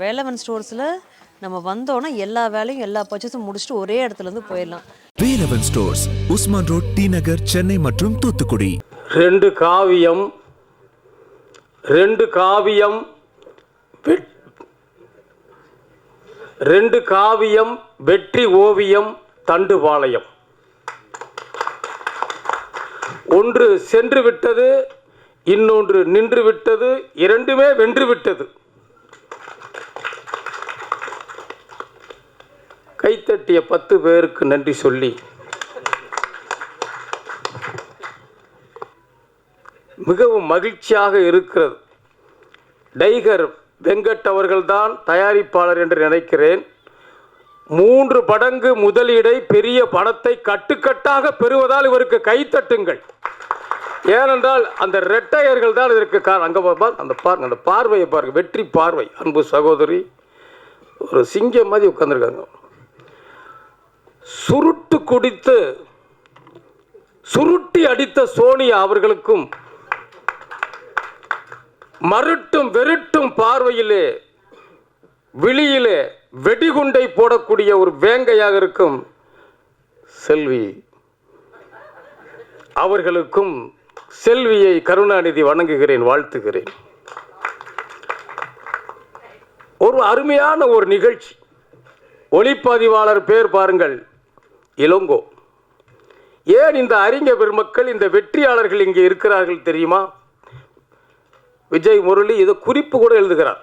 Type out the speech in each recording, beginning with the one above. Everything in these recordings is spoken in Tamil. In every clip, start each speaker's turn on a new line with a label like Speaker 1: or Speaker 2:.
Speaker 1: வேலவன் ஸ்டோர்ஸில் நம்ம வந்தோன்னா எல்லா வேலையும் எல்லா பர்ச்சேஸும் முடிச்சுட்டு ஒரே இடத்துல இருந்து போயிடலாம்.
Speaker 2: Velavan stores Usman road D Nagar Chennai மற்றும் தூத்துக்குடி.
Speaker 3: ரெண்டு காவியம் ரெண்டு காவியம் வெட்- ரெண்டு காவியம் வெற்றி ஓவியம் தண்டுபாளையம். ஒன்று சென்று விட்டது இன்னொன்று நின்று விட்டது இரண்டுமே வென்று விட்டது. கைத்தட்டிய பத்து பேருக்கு நன்றி சொல்லி. மிகவும் மகிழ்ச்சியாக இருக்கிறது. டைகர் வெங்கட் அவர்கள்தான் தயாரிப்பாளர் என்று நினைக்கிறேன். மூன்று மடங்கு முதலீடை பெரிய பணத்தை கட்டுக்கட்டாக பெறுவதால் இவருக்கு கைத்தட்டுங்கள் ஏனென்றால் அந்த ரெட்டையர்கள் தான் இதற்கு காரணம் அங்கே அந்த பாருங்க அந்த பார்வையை பாருங்கள் வெற்றி பார்வை. அன்பு சகோதரி ஒரு சிங்கம் மாதிரி உட்காந்துருக்காங்க சுருட்டு குடித்து சுருட்டி அடித்த சோனியா அவர்களுக்கும் மருட்டும் வெருட்டும் பார்வையிலே விழியிலே வெடிகுண்டை போடக்கூடிய ஒரு வேங்கையாக இருக்கும் செல்வி. அவர்களுக்கும் செல்வியை கருணாநிதி வணங்குகிறேன் வாழ்த்துகிறேன். ஒரு அருமையான ஒரு நிகழ்ச்சி. ஒளிப்பதிவாளர் பேர் பாருங்கள். இளங்கோ. ஏன் இந்த அறிஞ பெருமக்கள் இந்த வெற்றியாளர்கள் இங்கே இருக்கிறார்கள் தெரியுமா? விஜய் முரளி இதை குறிப்பு கூட எழுதுகிறார்.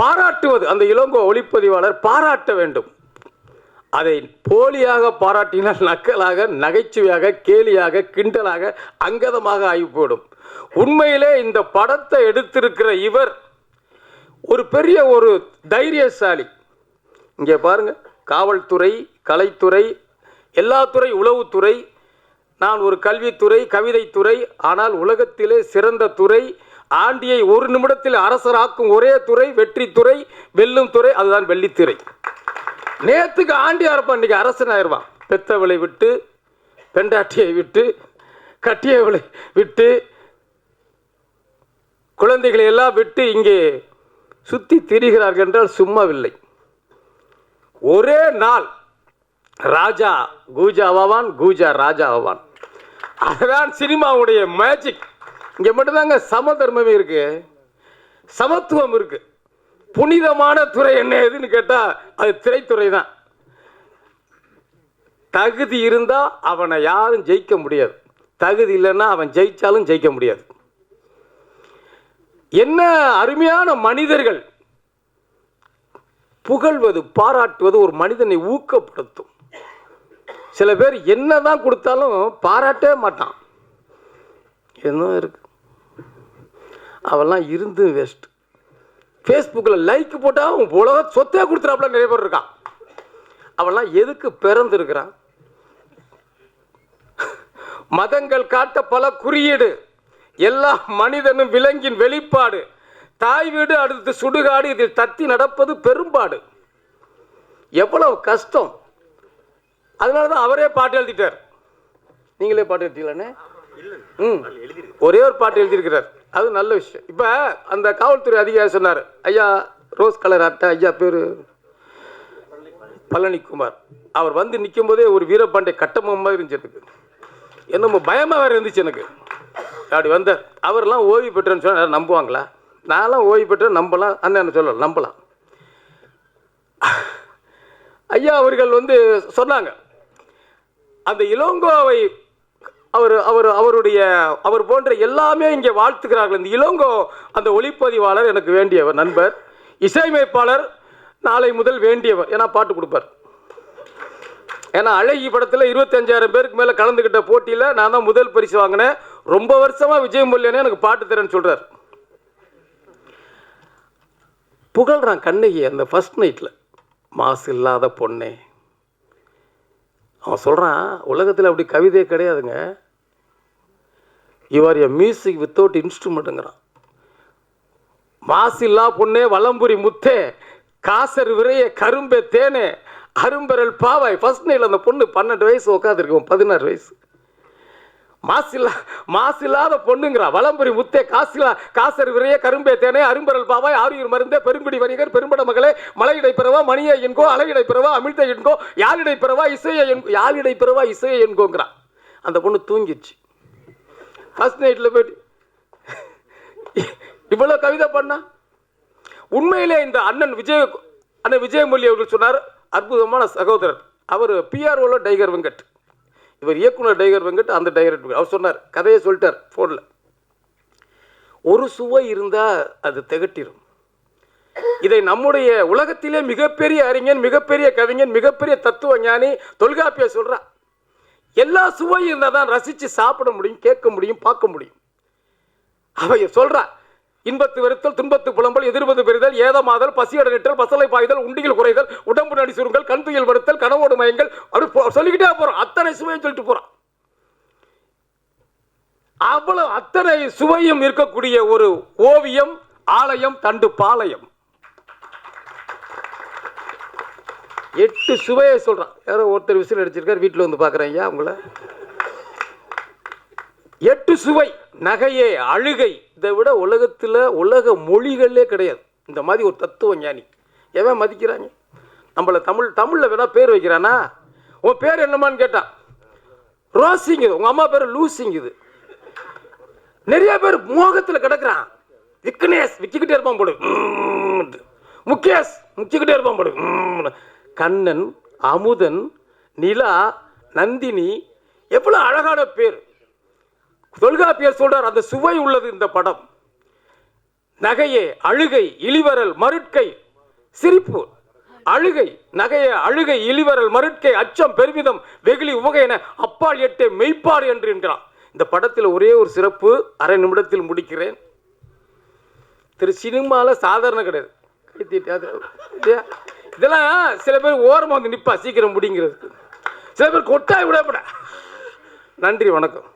Speaker 3: பாராட்டுவது அந்த இளங்கோ ஒளிப்பதிவாளர் பாராட்ட வேண்டும். அதை போலியாக பாராட்டினால் நக்கலாக நகைச்சுவையாக கேலியாக கிண்டலாக அங்கதமாக ஆகி போடும் உண்மையிலே இந்த படத்தை எடுத்திருக்கிற இவர் ஒரு பெரிய ஒரு தைரியசாலி. இங்கே பாருங்கள் காவல்துறை கலைத்துறை எல்லா துறை உளவுத்துறை நான் ஒரு கல்வித்துறை கவிதைத்துறை ஆனால் உலகத்திலே சிறந்த துறை ஆண்டியை ஒரு நிமிடத்தில் அரசராக்கும் ஒரே துறை வெற்றித்துறை வெல்லும் துறை அதுதான் வெள்ளித்துறை. நேற்றுக்கு ஆண்டியாக இருப்பான் இன்றைக்கி அரசன் ஆயிடுவான். பெத்தவளை விட்டு பெண்டாட்டியை விட்டு கட்டியவளை விட்டு குழந்தைகளை எல்லாம் விட்டு இங்கே சுற்றி திரிகிறார்கள் என்றால் சும்மாவில்லை. ஒரே நாள் ராஜா கூஜா ஆவான் கூஜா ராஜா ஆவான். அதுதான் சினிமாவுடைய மேஜிக் இங்கே மட்டும்தாங்க சமதர்மமே இருக்கு. சமத்துவம் இருக்கு. புனிதமான துறை என்ன எதுன்னு கேட்டால் அது திரைத்துறை தான் தகுதி இருந்தால் அவனை யாரும் ஜெயிக்க முடியாது. தகுதி இல்லைன்னா அவன் ஜெயிச்சாலும் ஜெயிக்க முடியாது. என்ன அருமையான மனிதர்கள் புகழ்வது பாராட்டுவது ஒரு மனிதனை ஊக்கப்படுத்தும். சில பேர் என்ன தான் கொடுத்தாலும் பாராட்டவே மாட்டான். என்ன இருக்கு. அவெல்லாம் இருந்து வேஸ்ட் ஃபேஸ்புக்கில் லைக் போட்டால் அவன் உலக சொத்தே கொடுத்துறாப்புல நிறைய பேர் இருக்கான். அவெல்லாம் எதுக்கு பிறந்திருக்கிறான்? மதங்கள் காட்ட பல குறியீடு. எல்லா மனிதனும் விலங்கின் வெளிப்பாடு. தாய் வீடு அடுத்து சுடுகாடு இதில் தத்தி நடப்பது பெரும்பாடு. எவ்வளவு கஷ்டம். அதனால தான் அவரே பாட்டு எழுதிட்டார். நீங்களே பாட்டு எழுதிக்கலானே ம். ஒரே ஒரு பாட்டு எழுதியிருக்கிறார். அது நல்ல விஷயம். இப்போ அந்த காவல்துறை அதிகாரி சொன்னார் ஐயா ரோஸ் கலர் அட்டை ஐயா பேர் பழனிக்குமார். அவர் வந்து நிற்கும் போதே ஒரு வீரபாண்டை கட்டமும் மாதிரி இருந்துச்சு எனக்கு. என்னமோ பயமாக வேறு இருந்துச்சு எனக்கு. அப்படி வந்தார். அவர்லாம் ஓய்வு பெற்றேன்னு சொன்னால் நம்புவாங்களா? நான்லாம் ஓய்வு பெற்றேன் நம்பலாம். அண்ணன் சொல்லலாம் நம்பலாம். ஐயா அவர்கள் வந்து சொன்னாங்க அந்த இளங்கோவை அவர் அவர் அவருடைய அவர் போன்ற எல்லாமே இங்கே வாழ்த்துக்கிறார்கள் இந்த இளங்கோ அந்த ஒளிப்பதிவாளர் எனக்கு வேண்டியவர் நண்பர். இசையமைப்பாளர் நாளை முதல் வேண்டியவர். ஏன்னா பாட்டு கொடுப்பார். ஏன்னா அழகி படத்தில் இருபத்தஞ்சாயிரம் பேருக்கு மேலே கலந்துக்கிட்ட போட்டியில் நான் தான் முதல் பரிசு வாங்கினேன். ரொம்ப வருஷமாக விஜய் முல்லையானே எனக்கு பாட்டு தரேன்னு சொல்கிறார் புகழ்றான் கண்ணகி அந்த ஃபர்ஸ்ட் நைட்டில் மாசு இல்லாத பொண்ணே. அவன் சொல்கிறான் உலகத்தில் அப்படி கவிதையே கிடையாதுங்க. You are a music without இன்ஸ்ட்ருமெண்ட்டுங்கிறான் மாசில்லா பொண்ணே வலம்புரி முத்தே காசர் விரைய கரும்பே தேனே அரும்பரல் பாவாய். ஃபஸ்ட் நைட்டில் அந்த பொண்ணு பன்னெண்டு வயசு உட்காந்துருக்கும் பதினாறு வயசு. மாசில்லா மாசில்லாத பொண்ணுங்கிறா. வலம்புரி முத்தே காசிலா காசர் விரைய கரும்பே தேனே அரும்பரல் பாவாய் ஆரியூர் மருந்தே பெரும்பிடி வணிகர் பெரும்பட மகளே மலையிடை பிறவா மணியை என்கோ அலையிடை பிறவா அமிழ்த என்கோ யாழிடை பிறவா இசையை என் யாழிடை பிறவா இசையை என்கோங்கிறா. அந்த பொண்ணு தூங்கிடுச்சு. ஃபர்ஸ்ட் நைட்டில் போயிட்டு இவ்வளோ கவிதை பண்ணா? உண்மையிலே இந்த அண்ணன் விஜய் அண்ணன் விஜயமொழி அவர்கள் சொன்னார் அற்புதமான சகோதரர். அவர் பிஆர்ஓவில் டைகர் வெங்கட். இவர் இயக்குனர் டைகர் வெங்கட் அந்த டைரக்டர் அவர் சொன்னார் கதையை சொல்லிட்டார் ஃபோனில் ஒரு சுவை இருந்தால் அது திகட்டிடும் இதை நம்முடைய உலகத்திலே மிகப்பெரிய அறிஞன் மிகப்பெரிய கவிஞன் மிகப்பெரிய தத்துவ ஞானி தொல்காப்பிய சொல்றா எல்லா சுவையும் இருந்தால் தான் ரசித்து சாப்பிட முடியும் கேட்க முடியும் பார்க்க முடியும். அவை சொல்றா இன்பத்து வெறுத்தல் துன்பத்து புலம்பல் எதிர்வது பெறுதல் ஏதமாதல் பசியட நிற்றல் பசலை பாய்தல் உண்டிகள் குறைதல் உடம்பு நடி சுருங்கல் கண் துயில் வருத்தல் கனவோடு மயங்கள் அப்படி போ- சொல்லிக்கிட்டே போறோம் அத்தனை சுவையும் சொல்லிட்டு போறான். அவ்வளவு அத்தனை சுவையும் இருக்கக்கூடிய ஒரு ஓவியம் ஆலயம் தண்டு பாளையம். எட்டு சுவையை சொல்றான். யாரோ ஒருத்தர் விசில் அடிச்சிருக்கார் வீட்டில் வந்து பார்க்குறேன் ஐயா உங்களை? எட்டு சுவை நகையே அழுகை இதை விட உலகத்தில் உலக மொழிகளே கிடையாது. இந்த மாதிரி ஒரு தத்துவ ஞானி. எவன் மதிக்கிறாங்க? நம்மளை தமிழ் தமிழில் வேணா பேர் வைக்கிறானா? உன் பேர் என்னமான்னு கேட்டான். ரோசிங்குது உங்கள் அம்மா பேர் லூசிங்குது நிறைய பேர் மோகத்தில் கிடக்குறான். விக்னேஷ் விக்கிக்கிட்டே இருப்பான் போடு முகேஷ் முக்கிக்கிட்டே இருப்பான் போடு கண்ணன் அமுதன் நிலா நந்தினி எவ்வளோ அழகான பேர். தொல்காப்பியர் சொல்றார் அந்த சுவை உள்ளது இந்த படம். நகையே அழுகை இளிவரல் மருட்கை சிரிப்பு. அழுகை நகைய அழுகை இளிவரல் மருட்கை அச்சம் பெருமிதம் வெகுளி உவகை என அப்பால் எட்டே மெய்ப்பாடு என்று என்கிறான். இந்த படத்தில் ஒரே ஒரு சிறப்பு அரை நிமிடத்தில் முடிக்கிறேன். திரு சினிமாவில் சாதாரண கிடையாது. இதெல்லாம் சில பேர் ஓரமாக வந்து நிற்பா சீக்கிரம் முடிங்கிறது சில பேர் கொட்டாய் விடப்பட நன்றி வணக்கம்.